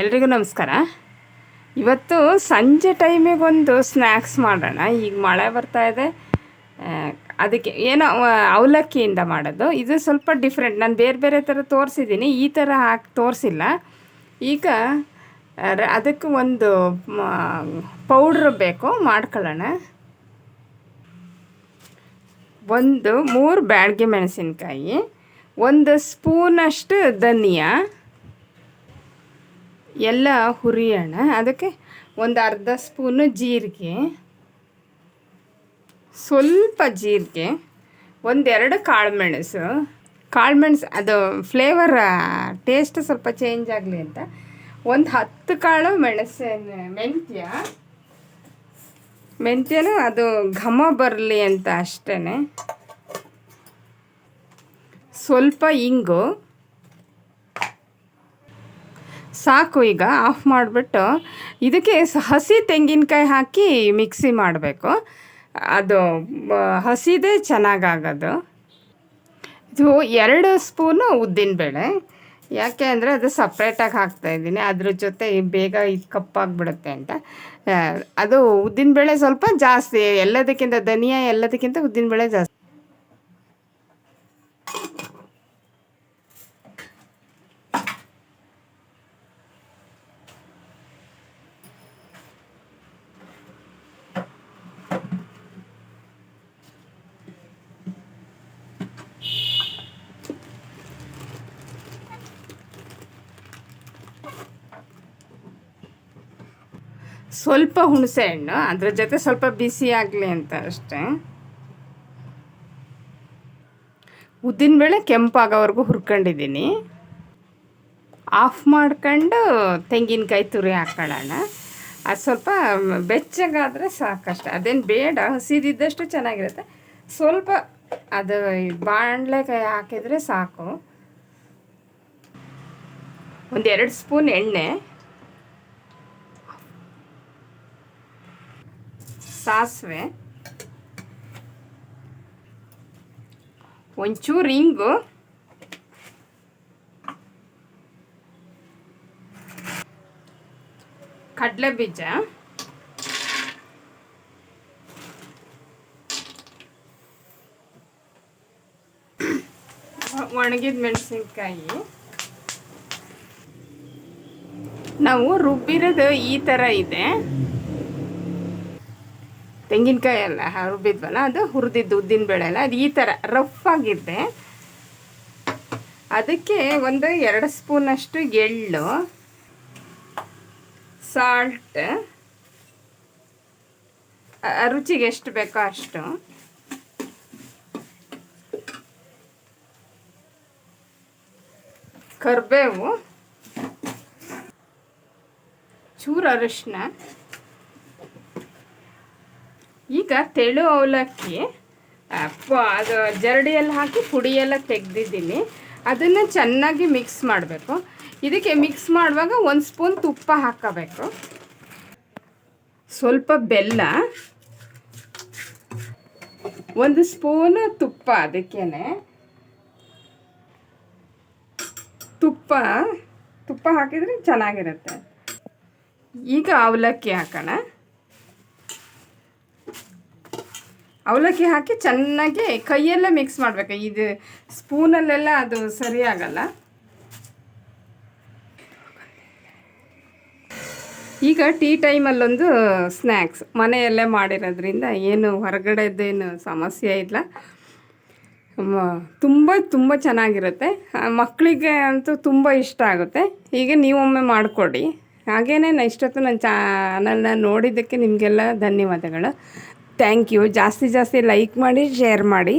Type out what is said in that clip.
ಎಲ್ರಿಗೂ ನಮಸ್ಕಾರ. ಇವತ್ತು ಸಂಜೆ ಟೈಮಿಗೆ ಒಂದು ಸ್ನ್ಯಾಕ್ಸ್ ಮಾಡೋಣ. ಈಗ ಮಳೆ ಬರ್ತಾ ಇದೆ. ಅದಕ್ಕೆ ಏನೋ ಅವಲಕ್ಕಿಯಿಂದ ಮಾಡೋದು. ಇದು ಸ್ವಲ್ಪ ಡಿಫ್ರೆಂಟ್ ನಾನು ಬೇರೆ ಬೇರೆ ಥರ ತೋರಿಸಿದ್ದೀನಿ. ಈ ಥರ ಹಾಕಿ, ತೋರಿಸಿಲ್ಲ. ಈಗ ಅದಕ್ಕೆ ಒಂದು ಪೌಡ್ರ್ ಬೇಕು. ಮಾಡ್ಕೊಳ್ಳೋಣ. ಒಂದು ಮೂರು ಬ್ಯಾಡ್ಗೆ ಮೆಣಸಿನ್ಕಾಯಿ. ಒಂದು ಸ್ಪೂನಷ್ಟು ಧನಿಯಾ. ಎಲ್ಲ ಹುರಿಯೋಣ. ಅದಕ್ಕೆ ಒಂದು ಅರ್ಧ ಸ್ಪೂನು ಜೀರಿಗೆ, ಸ್ವಲ್ಪ ಜೀರಿಗೆ, ಒಂದೆರಡು ಕಾಳುಮೆಣಸು. ಕಾಳುಮೆಣಸು, ಅದು ಫ್ಲೇವರ್ ಟೇಸ್ಟ್ ಸ್ವಲ್ಪ ಚೇಂಜ್ ಆಗಲಿ ಅಂತ. ಒಂದು ಹತ್ತು ಕಾಳು ಮೆಣಸಿನ ಮೆಂತ್ಯ. ಮೆಂತ್ಯನೂ ಅದು ಘಮ ಬರಲಿ ಅಂತ ಅಷ್ಟೇ ಸ್ವಲ್ಪ ಇಂಗು. ಸಾಕು ಈಗ ಆಫ್ ಮಾಡಿಬಿಟ್ಟು ಇದಕ್ಕೆ ಹಸಿ ತೆಂಗಿನಕಾಯಿ ಹಾಕಿ ಮಿಕ್ಸಿ ಮಾಡಬೇಕು. ಅದು ಹಸಿದೇ ಚೆನ್ನಾಗಾಗೋದು. ಇದು ಎರಡು ಸ್ಪೂನು ಉದ್ದಿನಬೇಳೆ ಯಾಕೆ ಅಂದರೆ ಅದು ಸಪ್ರೇಟಾಗಿ ಹಾಕ್ತಾಯಿದ್ದೀನಿ ಅದ್ರ ಜೊತೆ ಬೇಗ ಇದು ಕಪ್ಪಾಗಿಬಿಡುತ್ತೆ ಅಂತ. ಅದು ಉದ್ದಿನಬೇಳೆ ಸ್ವಲ್ಪ ಜಾಸ್ತಿ, ಎಲ್ಲದಕ್ಕಿಂತ ಧನಿಯಾ ಎಲ್ಲದಕ್ಕಿಂತ ಉದ್ದಿನಬೇಳೆ ಜಾಸ್ತಿ. ಸ್ವಲ್ಪ ಹುಣಸೆ ಹಣ್ಣು, ಅದ್ರ ಜೊತೆ ಸ್ವಲ್ಪ ಬಿಸಿ ಆಗಲಿ ಅಂತ ಅಷ್ಟೇ. ಉದ್ದಿನಬೇಳೆ ಕೆಂಪಾಗೋವರೆಗೂ ಹುರ್ಕೊಂಡಿದ್ದೀನಿ. ಆಫ್ ಮಾಡ್ಕೊಂಡು ತೆಂಗಿನಕಾಯಿ ತುರಿ ಹಾಕೊಳ್ಳೋಣ. ಅದು ಸ್ವಲ್ಪ ಬೆಚ್ಚಗಾದರೆ ಸಾಕಷ್ಟೆ. ಅದೇನು ಬೇಡ, ಹಸಿದಿದ್ದಷ್ಟು ಚೆನ್ನಾಗಿರುತ್ತೆ. ಸ್ವಲ್ಪ ಅದು ಬಾಣಲೆಕಾಯಿ ಹಾಕಿದರೆ ಸಾಕು. ಒಂದೆರಡು ಸ್ಪೂನ್ ಎಣ್ಣೆ. ಸಾಸಿವೆ. ಒಂಚೂರು ಇಂಗು. ಕಡಲೆ ಬೀಜ. ಒಣಗಿದ ಮೆಣಸಿನ್ಕಾಯಿ. ನಾವು ರುಬ್ಬಿರೋದು ಈ ಥರ ಇದೆ. ತೆಂಗಿನಕಾಯಿ ಎಲ್ಲ ರುಬ್ಬಿದ್ವಲ್ಲ ಅದು ಹುರಿದಿದ್ದು ಉದ್ದಿನ ಬೇಳೆ ಎಲ್ಲ ಅದು ಈ ಥರ ರಫ್ ಆಗಿದ್ದೆ. ಅದಕ್ಕೆ ಒಂದು ಎರಡು ಸ್ಪೂನಷ್ಟು ಎಳ್ಳು ಸಾಲ್ಟ್ ರುಚಿಗೆ ಎಷ್ಟು ಬೇಕೋ ಅಷ್ಟು. ಕರಿಬೇವು, ಚೂರು ಅರಿಶಿನ ಈಗ ತೆಳು ಅವಲಕ್ಕಿ ಅದು ಜರಡಿಯಲ್ಲಿ ಹಾಕಿ ಪುಡಿಯೆಲ್ಲ ತೆಗೆದಿದ್ದೀನಿ. ಅದನ್ನು ಚೆನ್ನಾಗಿ ಮಿಕ್ಸ್ ಮಾಡಬೇಕು. ಇದಕ್ಕೆ ಮಿಕ್ಸ್ ಮಾಡುವಾಗ ಒಂದು ಸ್ಪೂನ್ ತುಪ್ಪ ಹಾಕಬೇಕು. ಸ್ವಲ್ಪ ಬೆಲ್ಲ, ಒಂದು ಸ್ಪೂನ್ ತುಪ್ಪ ಅದಕ್ಕೇನೆ. ತುಪ್ಪ ತುಪ್ಪ ಹಾಕಿದರೆ ಚೆನ್ನಾಗಿರುತ್ತೆ. ಈಗ ಅವಲಕ್ಕಿ ಹಾಕೋಣ. ಅವಲಕ್ಕಿ ಹಾಕಿ ಚೆನ್ನಾಗಿ ಕೈಯಲ್ಲೇ ಮಿಕ್ಸ್ ಮಾಡಬೇಕು. ಇದು ಸ್ಪೂನಲ್ಲೆಲ್ಲ ಅದು ಸರಿ ಆಗಲ್ಲ. ಈಗ ಟೀ ಟೈಮಲ್ಲೊಂದು ಸ್ನ್ಯಾಕ್ಸ್ ಮನೆಯಲ್ಲೇ ಮಾಡಿರೋದ್ರಿಂದ ಏನು ಹೊರಗಡೆದೇನು ಸಮಸ್ಯೆ ಇಲ್ಲ. ತುಂಬ ತುಂಬ ಚೆನ್ನಾಗಿರುತ್ತೆ. ಮಕ್ಕಳಿಗೆ ಅಂತೂ ತುಂಬ ಇಷ್ಟ ಆಗುತ್ತೆ. ಈಗ ನೀವೊಮ್ಮೆ ಮಾಡಿಕೊಡಿ. ಹಾಗೇ ನಾ, ಇಷ್ಟೊತ್ತು ನನ್ನ ಚಾನಲ್ನ ನೋಡಿದ್ದಕ್ಕೆ ನಿಮಗೆಲ್ಲ ಧನ್ಯವಾದಗಳು. Thank you. ಜಾಸ್ತಿ ಜಾಸ್ತಿ ಲೈಕ್ ಮಾಡಿ ಶೇರ್ ಮಾಡಿ.